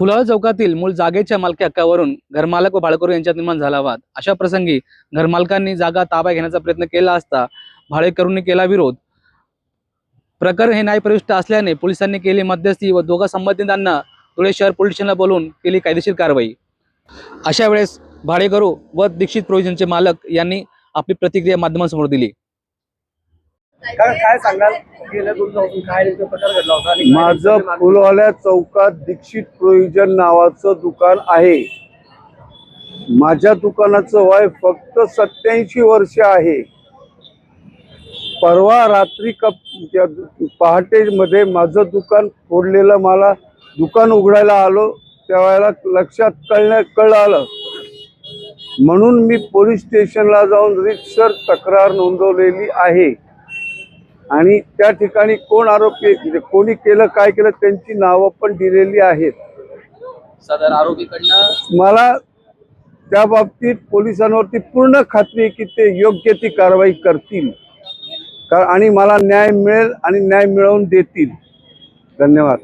फुलाळ चौकातील मूळ जागेच्या मालकी हक्कावरून घरमालक व भाळकर यांच्यात निर्माण झाला वाद. अशा प्रसंगी घरमालकांनी जागा ताबा घेण्याचा प्रयत्न केला असता भाडेकरूंनी केला विरोध. प्रकरण हे न्यायप्रविष्ट असल्याने पोलिसांनी केली मध्यस्थी व दोघा संबंधितांना धुळे शहर पोलीस स्टेशनला बोलवून केली कायदेशीर कारवाई. अशा वेळेस भाळेकरू व दीक्षित प्रोव्हिजनचे मालक यांनी आपली प्रतिक्रिया माध्यमांसमोर दिली. काय काय सांगाल? गेल्या दोन दिवसापासून काय नेमका प्रकार घडला होता आणि काय माझं नेमकं मागणी- फुलवाल्या चौकात दीक्षित प्रोव्हिजन नावाचं दुकान आहे. माझ्या दुकानाचं वय फक्त सत्याऐंशी वर्ष आहे. परवा रात्री कप पहाटे मध्ये माझं दुकान फोडलेलं मला दुकान उघडायला आलो. त्यावेळेला लक्षात कळण्या कळालं म्हणून मी पोलीस स्टेशनला जाऊन रितसर तक्रार नोंदवलेली आहे. आणि त्या ठिकाणी कोण आरोपी म्हणजे कोणी केलं काय केलं त्यांची नावं पण दिलेली आहेत. सदर आरोपीकडनं? मला त्या बाबतीत पोलिसांवरती पूर्ण खात्री की ते योग्य ती कारवाई करतील. आणि मला न्याय मिळेल आणि न्याय मिळवून देतील. धन्यवाद.